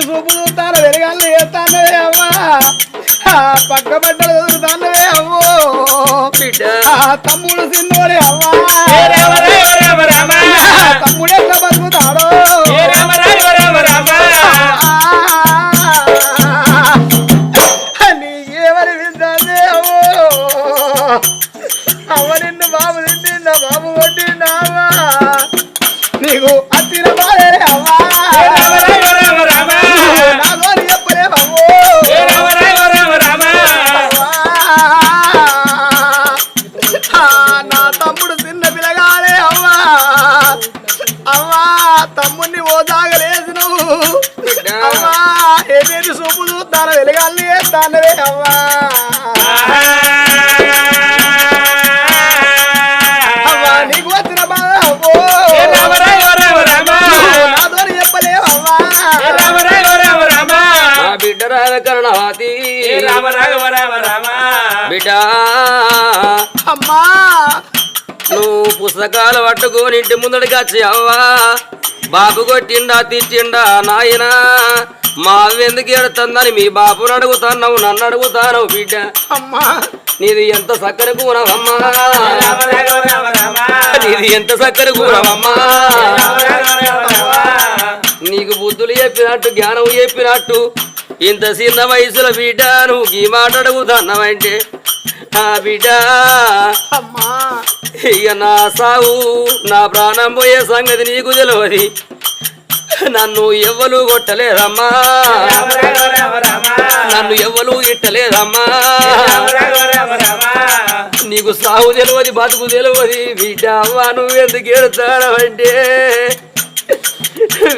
ఎర్రెర్రి చూపు చూస్తాను వెరగాళ్ళు చేస్తానే అమ్మా పక్క బట్టలు చదువుతానవే అమ్మో. తమ్ముడు సిన్నోడే అమ్మా. రాగకరణవాతి బిడ్డ. అమ్మా. నువ్వు పుస్తకాలు పట్టుకొని ఇంటి ముందడికి వచ్చి అవ్వా బాబు కొట్టిండా తిట్టిండా నాయనా? మా ఎందుకు ఎడుతుందని మీ బాబుని అడుగుతున్నావు నన్ను అడుగుతాను బిడ్డ. అమ్మా. నీది ఎంత చక్కర కూరవమ్మా నీది ఎంత చక్కర కూరవమ్మా నీకు బుద్ధులు చెప్పినట్టు జ్ఞానం చెప్పినట్టు ఇంత చిన్న వయసులో బిడ్డ నువ్వు ఈ మాట అడుగుతున్నావంటే ఆ బిడ్డ అమ్మా. ఇక నా సాగు నా ప్రాణం పోయే సంగతి నీకు తెలియదు నన్ను ఎవ్వలు కొట్టలేదమ్మా. నన్ను ఎవ్వలు ఇట్టలేదమ్మా నీకు సాగు తెలియదు బతుకు తెలియదు బిడ్డ అవ్వ నువ్వు ఎందుకు ఎడతాడవంటే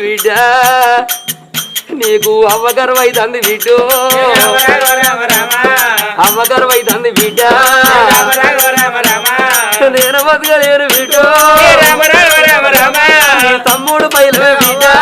బిడ్డ నీకు అవ్వగర్వ అవుతుంది బిడ్డు అవ్వగర్వ అవుతుంది బిడ్డ నేను బతకలేరు బిడ్డు నీ తమ్ముడు పైలవే వీటా.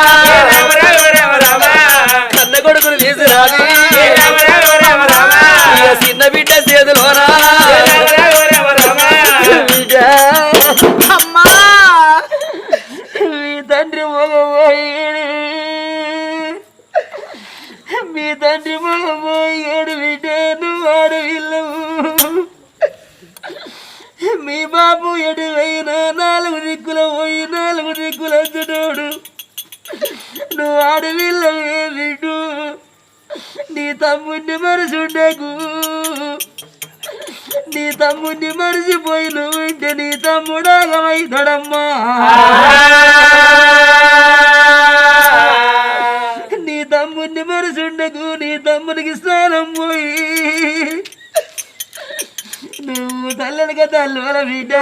తల్లువల బిడ్డ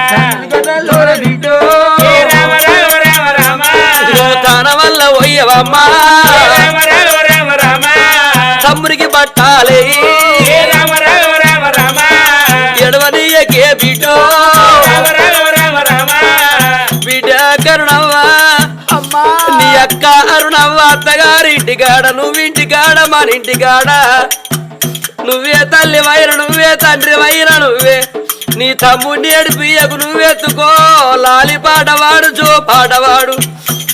తల్లనిక తల్లువల బిడ్డ నువ్వు తన వల్ల పోయవమ్మా తమ్ముడికి పట్టాలి ఎడవనీయకే బిడ్డో బిడ్డ కరుణవ్వా అమ్మా నీ అక్క అరుణవ్వ అత్తగారి ఇంటికాడ నువ్వింటికాడ మన ఇంటికాడ నువ్వే తల్లి వైర నువ్వే తండ్రి వైర నువ్వే. నీ తమ్ముడిని ఏడిపియకు నువ్వెత్తుకో లాలి పాటవాడు జో పాటవాడు.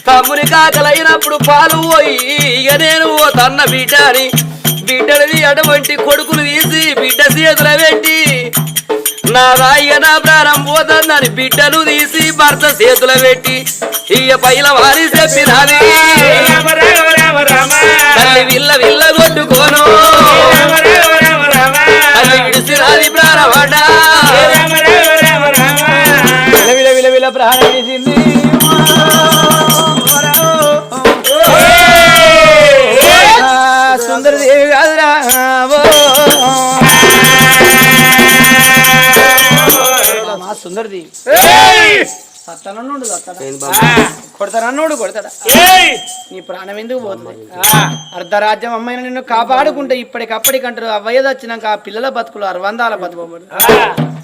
తమ్ముని కాకలైనప్పుడు పాలు పోయి ఇక నేను ఓ తన్న బిడ్డ అని బిడ్డని అటువంటి కొడుకులు తీసి బిడ్డ చేతుల పెట్టి. నా రాయిగ నా ప్రాణం పోతుందని బిడ్డను తీసి భర్త చేతుల పెట్టి. ఇయ్య పైల వారి చెప్పినది తల్లి విల్ల విల్ల కొట్టుకోను. విడిసినది ప్రాణపడ్డ విల విల విల విల ప్రాణం తీసింది సుందర దేవి కాదురా ఓ. మా సుందరదేవి సత్తనన్నుడు సత్తన. ఏంది బాబు? కొడతారన్నుడు కొడతాడా? ఏయ్! నీ ప్రాణం ఎందుకు పోతుంది? అర్ధరాజ్యం అమ్మాయిని నిన్ను కాపాడుకుంటే ఇప్పటికప్పటికంటారు ఆ వయసు వచ్చినాక ఆ పిల్లల బతుకులు అరవందాల బతుకోబడు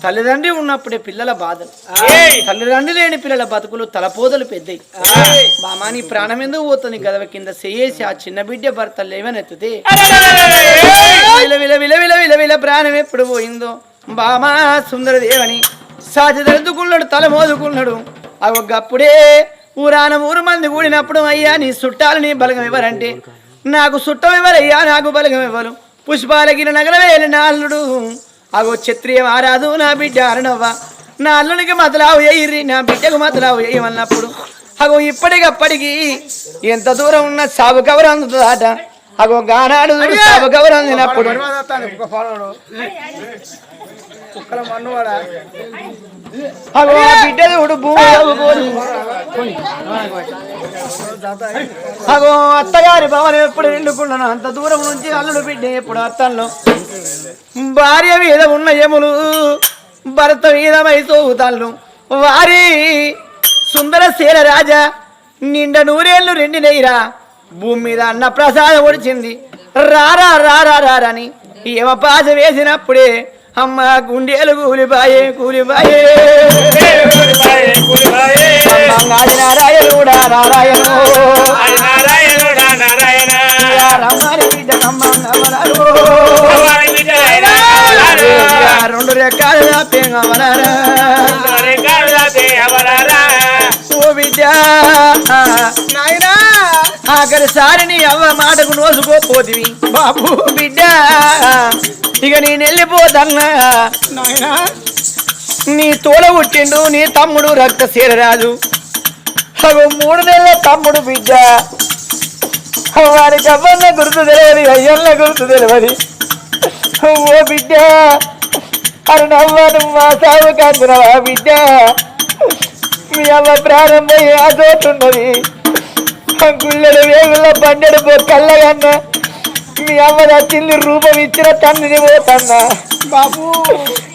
తల్లిదండ్రి ఉన్నప్పుడే పిల్లల బాధలు. తల్లిదండ్రి లేని పిల్లల బతుకులు తలపోదలు పెద్దయి. బామా నీ ప్రాణం ఎందుకు పోతుంది? గదవ కింద చేసి ఆ చిన్న బిడ్డ భర్త లేవనెత్తితే? విల విల విల విల విల విల ప్రాణం ఎప్పుడు పోయిందో బామా సుందరదేవని సాచి తలుచుకున్నాడు తల మోదుకున్నాడు. అవి గప్పుడే ఊరాన ఊరు మంది కూడినప్పుడు అయ్యా నీ చుట్టాలు నీ బలగం ఇవ్వరంటే. నాకు చుట్టం ఇవ్వరయ్యా నాకు బలగం ఇవ్వరు. పుష్పాలగిరి నగరం వెళ్ళిన అల్లుడు అగో క్షత్రియం ఆరాదు నా బిడ్డ అరణవ్వ నా అల్లునికి మతలావు ఎయ్యిర్రి నా బిడ్డకు మతలావు వేయమన్నప్పుడు అగో ఇప్పటికప్పటికి ఎంత దూరం ఉన్న సాగు కవర్ అందుతుందట. అగో గానాడు సాగు కవర్ అందినప్పుడు. కుక్కల ఆ బిడ్డ చూడు భూమి. అగో అత్తగారి భవనం ఎప్పుడు ఎండుకున్నాను అంత దూరం నుంచి అల్లుడు బిడ్డ ఎప్పుడు అత్తల్లో భార్య మీద ఉన్న యములు భర్త మీద మైసోగుతాళ్ళు వారి సుందర శీల రాజా నిండ నూరేళ్ళు రెండినైరా. భూమి మీద అన్న ప్రసాదం ఒడిచింది. రారా రారా రారని యమపాస వేసినప్పుడే అమ్మ గుండెలు కూలిపాయే కూలిపాయే. బంగాళి నారాయణుడా నారాయణు రమ్మని బిడ్డ రెండు రెక్కలు పేంగమనారా ఓ బిడ్డ నాయనా. ఆఖరిసారి నీ అవ్వ మాటకు నోసుకోపోతివి బాబు బిడ్డ ఇక నేను వెళ్ళిపోతన్నా నాయనా. నీ తోల పుట్టిండు నీ తమ్ముడు రక్త రాజు అగో మూడు నెలల తమ్ముడు బిడ్డ. వారికి అవ్వన్న గుర్తు తెలియదు అయ్యన్న గుర్తు తెలియదు. ఓ బిడ్డ. అరు నవ్వను మా సాగు కాదునవా బిడ్డ. మీ అమ్మ ప్రారంభం ఆ గుళ్ళెల వేగుల బండెడు కళ్ళగన్న మీ అమ్మ నచ్చింది రూపం ఇచ్చిన తండ్రిని పోతన్నా బాబు.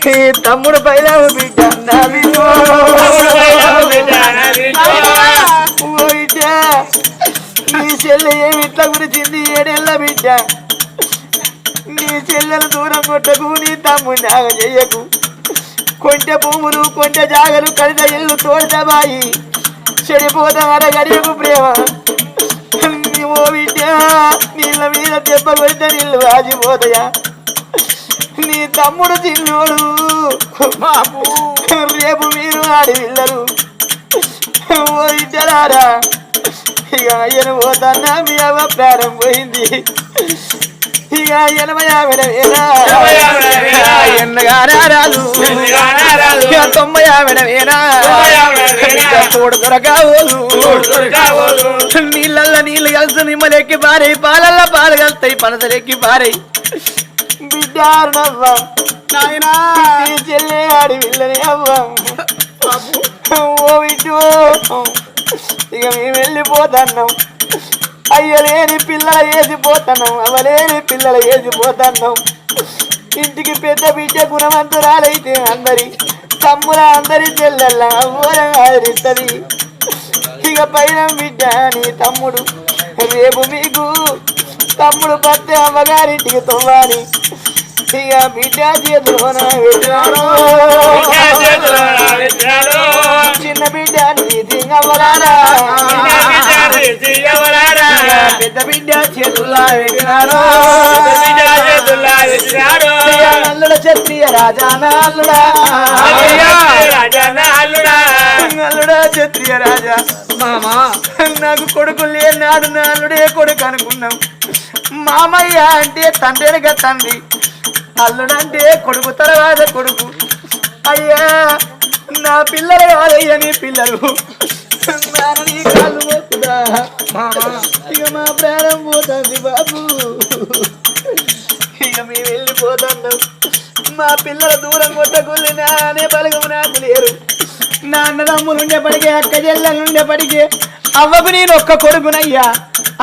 ఈ తమ్ముడు పైన బిడ్డ నా చెల్లె ఏమి ఇట్లా గురిచింది ఏడేళ్ళ బిడ్డ. నీ చెల్లెలు దూరం కొట్టకు నీ తమ్ముడిని ఆగ చెయ్యకు. కొంటె భూములు కొంటె జాగలు కలిత ఇల్లు బాయి. చెడిపోతాం అడ గడియకు ప్రేమ. ఓ బిడ్డ నీళ్ళ మీద దెబ్బ కొడితే నీళ్ళు వాజిపోతాయా నీ తమ్ముడు చిన్నోడు బాబు. రేపు మీరు ఆడి పిల్లలు. ఓ ఇద్దరారా ఇక అయ్యను పోతాన్నా మీ అవ్వ ప్రాణం పోయింది. ఇక ఎనభై ఆవిడ వేరా ఎన్నగారా రాదు ఇక తొంభై ఆవిడ వేరా తోడు దొరకావోలు నీళ్ళల్లో నీళ్ళు కలిసి నిమ్మలెక్కి పారాయి పాలల్లో పాలు కలుస్తాయి పనసలెక్కి పారాయి బిడ్డ అరుణవ్వ నాయనా చెల్లె ఆడి పిల్లని అవ్వ ఓ బిడ్డు ఇక మేము వెళ్ళిపోతున్నాం అయ్యలేని పిల్లల వేసిపోతున్నాం అవలేని పిల్లల వేసిపోతున్నాం ఇంటికి పెద్ద బిడ్డ గుణవంతురాలైతే అందరి తమ్ముల అందరి ఆదరిస్తుంది ఇక పైన బిడ్డ నీ తమ్ముడు రేపు మీకు తమ్ముడు భర్త అమ్మగారింటికి తొవ్వాలి ఇక బిడ్డ చేతులోన చిన్న బిడ్డ నీ దింగవరారా పెద్ద బిడ్డ చేతుల్లో పెట్టినాడు అల్లుడ క్షత్రియ రాజా అల్లుడా అల్లుడా క్షత్రియ రాజా. మామా నాకు కొడుకు లేనాడు నా అల్లుడే కొడుకు అనుకున్నాం. మామయ్య అంటే తండ్రిగా తండ్రి అల్లుడంటే కొడుకు తర్వాత కొడుకు. అయ్యా నా పిల్లలు కాదయ్యా నీ పిల్లలు. నాన్న నీ కాళ్ళు మొక్కుదా మామా ఇక మా ప్రాణం పోతుంది బాబు. ఇక మేము వెళ్ళిపోతున్నాం మా పిల్లల దూరం కొట్టకుల్లి నానే బలగం నాకు లేరు. నా అన్నదమ్ములు ఉండేపటికే అక్క చెల్లెలు ఉండేపటికే అవ్వకు నేను ఒక్క కొడుకునయ్యా.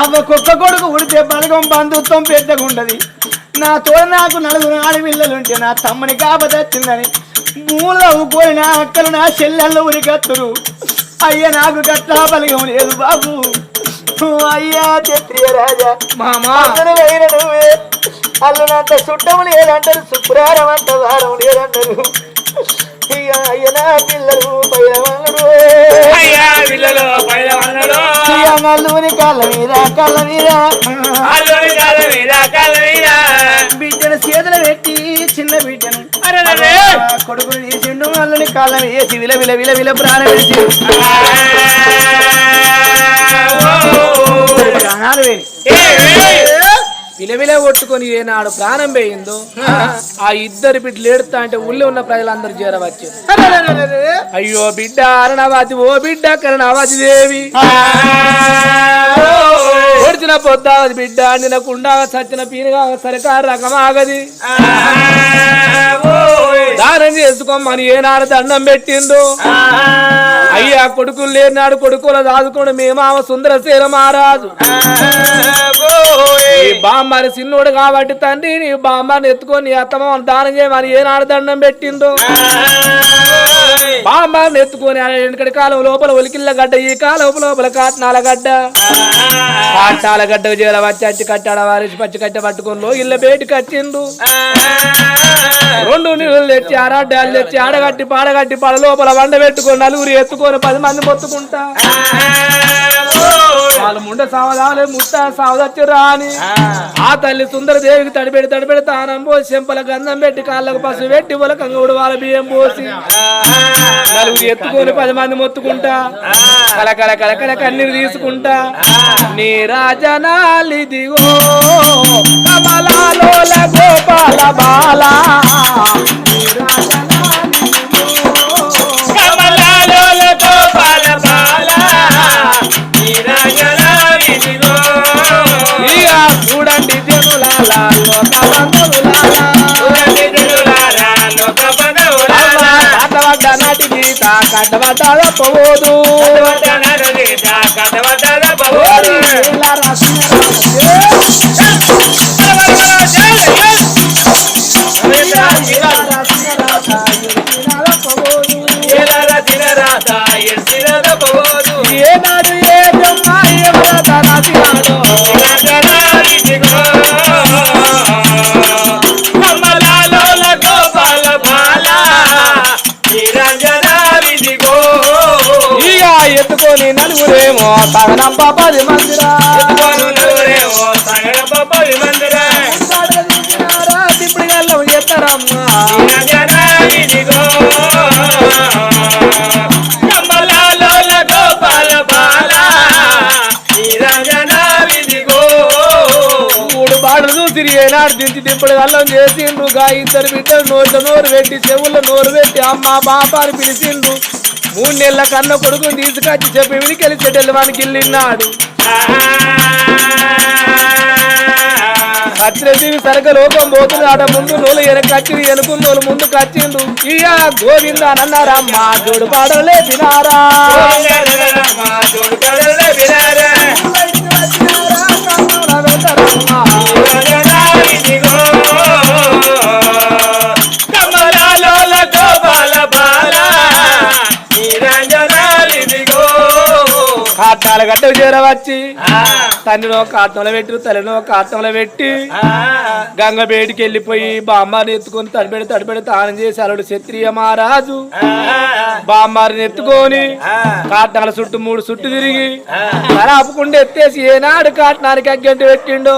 అవ్వకు ఒక్క కొడుకు ఉడితే బలగం బంధుత్వం పెద్దగా ఉండదు. నా తోడు నాకు నలుగురు ఆడపిల్లలు ఉంటే నా తమ్ముని కాపతచ్చిందని భూములు అవ్వుకొని నా అక్కలు నా చెల్లెళ్ళు ఉరికత్తురు. అయ్య నాకు గట్లా బలగం లేదు బాబు. అయ్యా క్షత్రియ రాజా. మామా. అతనులైన నువ్వే అల్లనంత చుట్టము లేదంటారు శుక్రారం అంత వారం లేదంటారు. అయ్యనా పిల్లలు పైలవన్నరు అయ్యా పిల్లలు కళ్ళ మీద కళ్ళ మీద. అల్లుడి కాళ్ళ మీద కాళ్ళ మీద. బిడ్డను చేతులు పెట్టి కొడుకుని తీసిండు అల్లుని కాళ్ళ మీద వేసి విల విల విల విల ప్రాణం వేసి ప్రాణాలు వేసి విలవిల కొట్టుకొని ఏనాడు ప్రాణం పోయిందో ఆ ఇద్దరు బిడ్డలు ఏడుతా అంటే ఊళ్ళో ఉన్న ప్రజలందరూ చేరవచ్చు అయ్యో బిడ్డ అరణవాది ఓ బిడ్డ కరణావతి దేవి. ఓడిచిన పొద్దావది బిడ్డ నినకుండా సచ్చిన పీనుగా సరికారు రకమాగది దానం చేసుకోమని ఏనాడు దండం పెట్టిందో. అయ్యా కొడుకులు లేనాడు కొడుకుల దాదుకోడు మేమామ సుందరసేన మహారాజు ఈ బామ్మారి సిన్నోడు కాబట్టి తండ్రి నీ బామ్మారిని ఎత్తుకొని నీ అత్తమ్మ దానం చేయమని ఏనాడు దండం పెట్టిందో? బామ్మారిని ఎత్తుకొని వెనకటి కాలం లోపల ఒలికిళ్ళ గడ్డ ఈ కాలం లోపల కాట్నాల గడ్డ. కాట్నాల గడ్డ చేల వచ్చి అచ్చి కట్టాడ వారిసి పచ్చి కట్ట పట్టుకొని ఇళ్ళ బేటి కట్టిండు. రెండు నీళ్ళు తెచ్చి ఆరాడ్డాలు తెచ్చి ఆడగట్టి పాడగట్టి పడ లోపల వండ పెట్టుకొని నలుగురు ఎత్తుకొని పది మంది మొత్తుకుంటా. వాళ్ళు ముండ సావదాలు ముట్ట సావదచ్చి రాని. ఆ తల్లి సుందర దేవికి తడిపెడి తడిపెడి తానం పోసి చెంపల గంధం పెట్టి కాళ్ళకు పసుపు పెట్టి వాళ్ళ కంగుడు వాళ్ళ బియ్యం పోసి నలుగురు ఎత్తుకొని పది మంది మొత్తుకుంటా. కలకల కలకల కన్నీరు తీసుకుంటా. నీ రాజనాలిదిగో కమలాలోల గోపాల బాలా. చూడండి జనులాల లోకబంధువులారా. చూడండి దినులారా, లోక బంధువులారా. నాటి గీత కట్టబడ్డ పోదు కథవదనరు గీత, సగనంప పది మందిరా ఎత్తుకొను నలుగురేమో సగం పప్పవి మందిరా. ఇప్పుడు గల్లం చేస్తారమ్మా ఏనాడు దించి దింపుడు గల్లం చేసిండ్రు. గా ఇద్దరు బిడ్డలు నోట్ల నోరు పెట్టి చెవుల్లో నోరు పెట్టి అమ్మ బాప అని పిలిచిండ్రు. మూడు నెలల కన్న కొడుకు తీసుకొచ్చి చెప్పి విడికెళ్ళి చెడ్డలు వానికి ఇల్లిన్నాడు కచ్చినది సరగ లోకం పోతుంది. ఆడ ముందు నోలు వెనక కచ్చింది వెనుకున్నోళ్ళు ముందు కచ్చిండు ఇక గోవింద అన్నారమ్మ జోడు పాడలే తినారా మా జోడు పాడలే వినారా. కాటాల గడ్డకు చేరవచ్చి ఆ, తన్నినో కాటంలో పెట్టి తల్లినో కాటంలో పెట్టి ఆ, గంగ బేటికి వెళ్ళిపోయి బామ్మారిని ఎత్తుకొని తడిపెడి తడిపెడి తానం చేసి అల్లుడు క్షత్రియ మహారాజు. బామ్మారిని ఎత్తుకొని కాటనాల చుట్టూ మూడు చుట్టూ తిరిగి తలాపుకుండా ఎత్తేసి ఏనాడు కాటనానికి అగ్గంటి పెట్టిండో.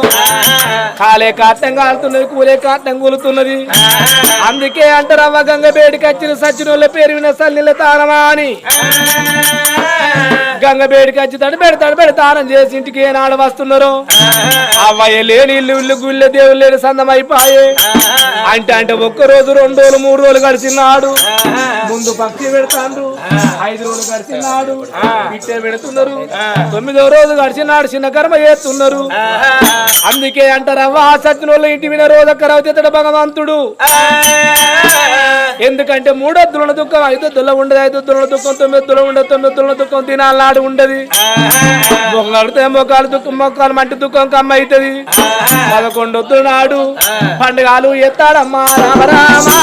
కాలే కాటం కాలుతున్నది కూలే కాటం కూలుతున్నది. అందుకే అంటారు అవ్వ గంగ బేడికి వచ్చిన సచ్చినోళ్ళ పేరు విన సల్లిల తానమా అని. గంగ బేడికి వచ్చి తడిపెడి తడిపెడి తానం చేసి ఇంటికి ఏనాడు వస్తున్నారు? అవ్వయ్య లేని ఇల్లు ఇల్లు గుళ్ళ దేవుళ్ళు లేని సందం అయిపోయే. అంటే అంటే ఒక్క రోజు రెండు రోజులు మూడు రోజులు గడిచినాడు ముందు పక్షి పెడతాండ్రు ఐదు రోజులు గడిచినాడు పిట్టే పెడుతున్నారు. తొమ్మిదో రోజు గడిచినాడు చిన్న కర్మ చేస్తున్నారు. అందుకే అంటారవ్వ ఆ సత్యన వాళ్ళు ఇంటి విన రోజొక్క రవితేతడు భగవంతుడు. ఎందుకంటే మూడో దుల దుఃఖం ఐదొద్దుల ఉండదు ఐదొద్దుల దుఃఖం తొమ్మిదొద్దుల ఉండదు తొమ్మిది దుల దుఃఖం తినాలనాడు ఉండదు. దొంగడితే మొక్కలు దుఃఖం మొక్కలు మంటి దుఃఖం కమ్మ అవుతుంది. పదకొండు నాడు పండుగలు ఎత్తాడమ్మా రామ రామా.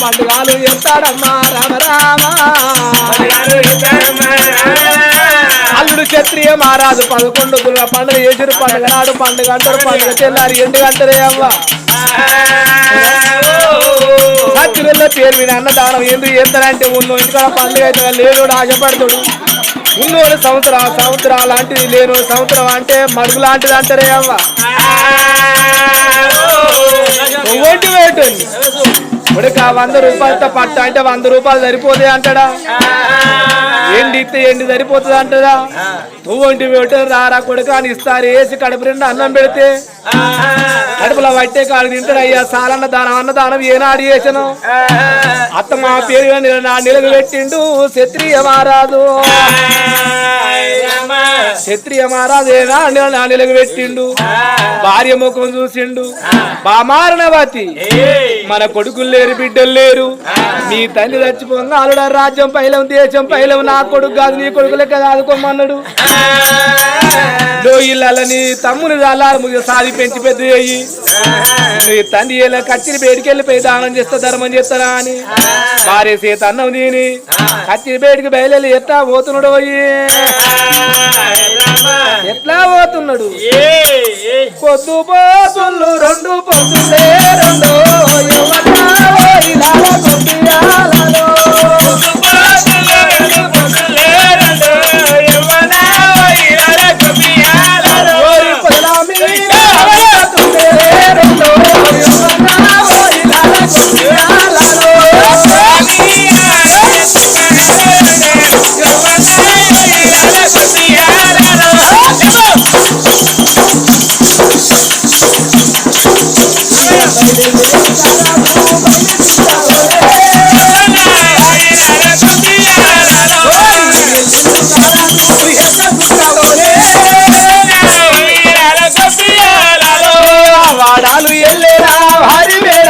పండుగలు ఎత్తాడమ్మా రామ రామా. క్షత్రియ మహారాజు పదకొండు దుర్గ పండుగ చేసిరు పండుగ నాడు పండుగ అంటారు పండుగ తెల్లారి ఎండు అంటారే అవ్వ? సత్యుల పేరు మీద అన్నదానం ఎందుకు చేస్తారంటే ఉన్నో ఇంటికాడ పండుగ అయితే లేనోడు ఆశపడతాడు. ఉన్నోడు సంవత్సరం సంవత్సరం లాంటిది లేను సంవత్సరం అంటే మడుగు లాంటిది అంటారే అవ్వ. ఒంటి వేటుంది ఇప్పటికి ఆ వంద రూపాయలతో పట్ట అంటే వంద రూపాయలు సరిపోతాయి అంటాడా? ఎండి ఇస్తే ఎండి సరిపోతుంది అంటారా నువ్వు ఒంటి వేట రారా కొడుకు అని ఇస్తారు వేసి కడుపు రెండు అన్నం పెడితే? కడుపులో పట్టే కాడు తింటాడు అయ్యా సాలన్న దానం అన్న దానం ఏనాడు చేసాను అత్త మా పేరు నా నిలగు పెట్టిండు క్షత్రియ మహారాజు. క్షత్రియ మహారాజు ఏనాడు నా నిలగు పెట్టిండు. భార్య ముఖం చూసిండు. బామారణవతి మన కొడుకులు లేరు బిడ్డలు లేరు. మీ తల్లి చచ్చిపోగా అల్లుడ రాజ్యం పైలం దేశం పైలం నా కొడుకు కాదు నీ కొడుకు లెక్క ఆదుకోమన్నాడు లోయిల్లని తమ్ముని అల్లారు సాది పెంచి పెద్ద అయ్యి నీ తండ్రి ఇలా కచ్చిరి బయటికి వెళ్ళిపోయి దానం చేస్తా ధర్మం చేస్తానా అని. భార్య సీత అన్నం తిని కచ్చిరి బయటికి బయలుదేరి ఎట్లా పోతున్నాడు పోయి ఎట్లా పోతున్నాడు? పొద్దు పోతుళ్ళు రెండు పొద్దులే రెండు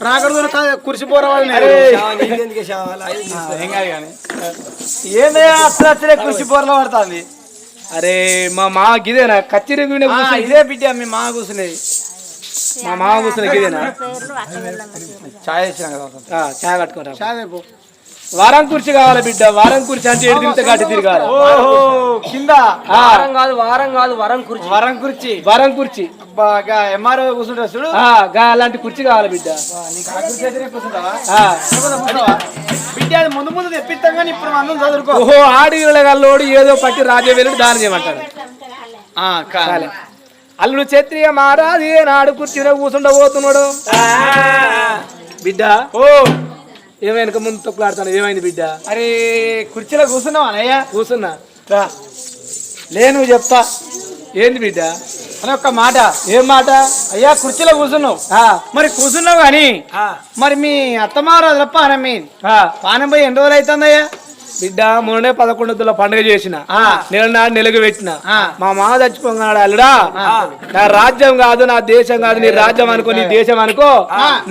రాకూడదు కురిసిపోరావాలి ఏంది అసలు అసలే కురిసిపోరలో పడుతుంది? అరే మా మా గిదేనా? కచ్చిరి ఇదే బిడ్డ మీ మా కూర్చునేది మా మామ కూర్చునే గిదేనా? ఛాయ్ ఇచ్చినా కదా. ఛాయ్ కట్టుకుంటా ఛాయ్ వారం కుర్చీ కావాలి బిడ్డ వారం కుర్చీ అంటే ఏడు దింత గట్టి తిరగాలి. ఓహో కింద. వారం కాదు వారం కాదు వరం కుర్చీ. వరం కుర్చీ. వరం కుర్చీ. బాగా ఎంఆర్ఓ కూర్చుంటా చూడు. గా అలాంటి కుర్చీ కావాలి బిడ్డ. ఆ. బిడ్డ అది ముందు ముందు తెప్పిస్తాం కానీ ఇప్పుడు మనం చదువుకో. ఓహో ఆడిగలోడు ఏదో పట్టి రాజ్య వెలుడు దానం చేయమంటాడు. కాలే. అల్లుడు క్షత్రియ మహారాజు నాడు కుర్చీలో కూర్చుండబోతున్నాడు. బిడ్డ. ఓ. ఏమైనా ముందు తొక్కులాడుతాను ఏమైంది బిడ్డ? అరే కుర్చీలో కూర్చున్నావు అనయ్య. కూర్చున్నా. రా. లే నువ్వు చెప్తా. ఏంది బిడ్డ? అని ఒక్క మాట. ఏం మాట? అయ్యా కుర్చీలో కూర్చున్నావు. మరి కూర్చున్నావు కానీ మరి మీ అత్తమారాజుల పానం మీ ఆ. పానం పోయి ఎన్ని రోజులు అవుతుందయ్యా బిడ్డ మొన్నే పదకొండుల పండుగ చేసిన. నేను నాడు నిలగ పెట్టిన. మా మామ చచ్చిపోతున్నాడు అల్లుడా నా రాజ్యం కాదు నా దేశం కాదు నీ రాజ్యం అనుకో నీ దేశం అనుకో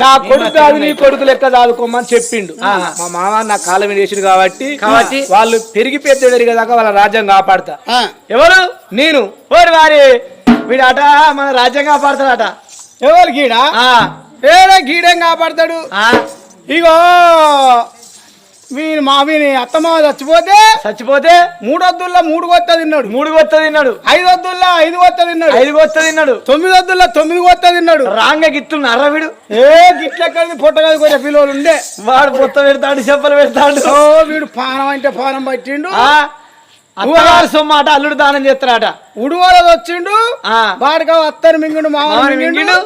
నా కొడుకు కాదు నీ కొడుకు లెక్క చదువుకోమని చెప్పిండు. మా మామ నా కాలం వేసిండు కాబట్టి కాబట్టి? వాళ్ళు పెరిగి పెద్ద పెరిగేదాకా వాళ్ళ రాజ్యం కాపాడతా. ఎవరు? నేను. ఓరి వారి. వీడట మన రాజ్యం కాపాడతాడట. ఎవరు గీడా? ఏడా గీడేం కాపాడతాడు? ఇగో. వీని మా వీని అత్తమావ చచ్చిపోతే చచ్చిపోతే మూడొద్దుల్లో మూడు కొత్త తిన్నాడు. మూడు కొత్త తిన్నాడు. ఐదు వద్దుల్లో ఐదు కొత్త తిన్నాడు. ఐదు కొత్త తిన్నాడు. తొమ్మిది వద్దుల్లో తొమ్మిది కొత్త తిన్నాడు. రాంగ గిట్టున్న అర్ర వీడు. ఏ గిట్లెక్కడిది పుట్టగది కొంచెం పిల్లలు ఉండే. వాడు పొత్త పెడతాడు చెప్పలు పెడతాడు. ఓ వీడు పానం అంటే పానం పట్టిండు. అత్తగారు సొమ్మాట అల్లుడు దానం చేస్తాడట ఉడువలది వచ్చిండు. ఆ. బాడక అత్తని మింగుడు మింగిండు.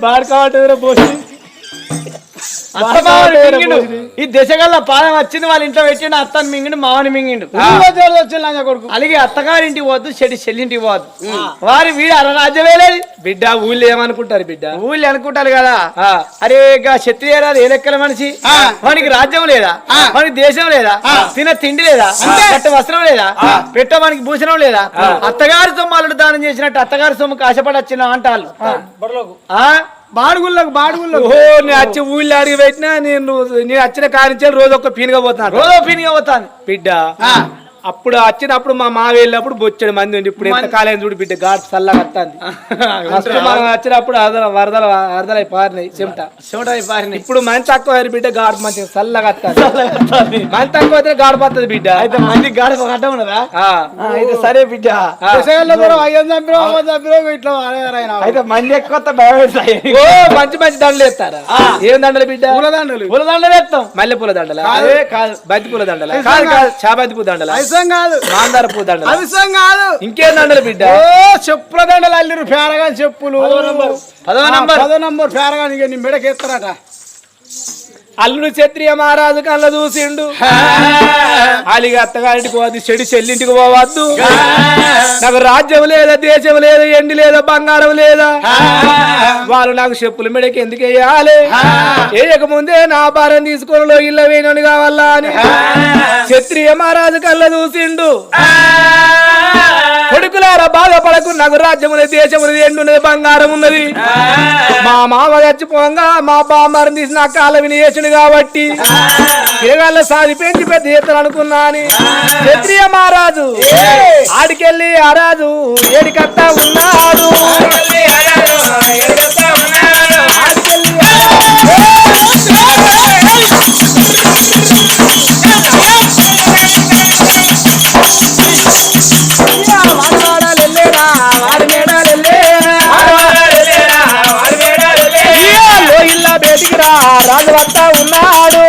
బాడక పోసి. ఈ దశగల్ల పాదం వచ్చింది వాళ్ళ ఇంట్లో పెట్టిండు అత్తని మింగిండు మావని మింగిండు. కొడుకు? అలాగే అత్తగారింటికి పోవద్దు చెడి చెల్లింటికి పోవద్దు వారి వీడు అరరాజ్యమే లేదు. బిడ్డ ఊళ్ళో ఏమనుకుంటారు బిడ్డ? ఊళ్ళు అనుకుంటారు కదా. అరే గా క్షత్రియరాజు ఏ లెక్కల మనిషి? వానికి రాజ్యం లేదా? వానికి దేశం లేదా? తిన తిండి లేదా? కట్ట వస్త్రం లేదా? పెట్ట వానికి భూషణం లేదా? అత్తగారి సొమ్ము అల్లుడు దానం చేసినట్టు అత్తగారి సొమ్ము కాశపడి వచ్చిన అంటారు ఆ? బాడుగుళ్ళకు బాడుగుళ్ళకు ఓహో నేను వచ్చి ఊళ్ళో అడిగి పెట్టినా నేను నేను వచ్చిన కారించాలి రోజు ఒక్క పీనుగా పోతున్నాను రోజు ఒపీనియన్ అవుతాను బిడ్డ. అప్పుడు వచ్చినప్పుడు మా మావ వెళ్ళినప్పుడు బొచ్చడు మంది ఉంది ఇప్పుడు ఎంత కాలేజీ చూడు బిడ్డ ఘాట్ చల్లగా వస్తుంది ఫస్ట్ మనం వచ్చినప్పుడు అదల వరదల వరదలై పారినాయి చెమట. చెమట పారినాయి. ఇప్పుడు మంచి తక్కువ బిడ్డ ఘాట్ మంచిగా చల్లగా వస్తుంది మంచి తక్కువ అయితే గాడి పడుతుంది బిడ్డ. అయితే మంది గాడి ఉన్నదా? అయితే సరే బిడ్డ. ఇట్లా అయితే మంది ఎక్కువ ఓ మంచి మంచి దండలు వేస్తారా? ఏం దండలు బిడ్డ? పూలదండలు. పూలదండలు వేస్తాం. మల్లె పూల దండల అదే కాదు బంతి పూల దండల కాదు, కాదు చాబంతి పూ దండల? కాదు. మాందార కాదు. ఇంకేం దండలు బిడ్డ? ఓ చెప్పుల దండలు అల్లిరు ఫేరగా చెప్పులు. పదవ ఆ, నంబర్. పదో నంబర్ ఫేరగా నీకు నీ మెడకెత్తారట. అల్లుడు క్షత్రియ మహారాజు కళ్ళ చూసిండు. అలిగి అత్తగారింటికి పోవద్దు చెడు చెల్లింటికి పోవద్దు. నాకు రాజ్యం లేదా దేశం లేదా ఎండి లేదా బంగారం లేదా? వాళ్ళు నాకు చెప్పులు మెడకి ఎందుకు వేయాలి? వేయక ముందే నా భారం తీసుకొని ఇళ్ళ వేయనని కావాలా అని. క్షత్రియ మహారాజు కళ్ళ చూసిండు. కొడుకులారా బాధపడకు. నాకు రాజ్యం ఉన్నది ఎండు బంగారం ఉన్నది మా మామ చచ్చిపోగా మా బామ్మారిని తీసిన నా కాళ్ళ వినియేసుడు కాబట్టి పిల్లగాళ్ళ సాది పెంచి పెద్ద ఎత్తులు అనుకున్నా అని క్షత్రియ మహారాజు ఆడికెళ్ళి ఆరాజు రాజు ఏడికత్తా ఉన్నాడు. వస్తా ఉన్నాడు.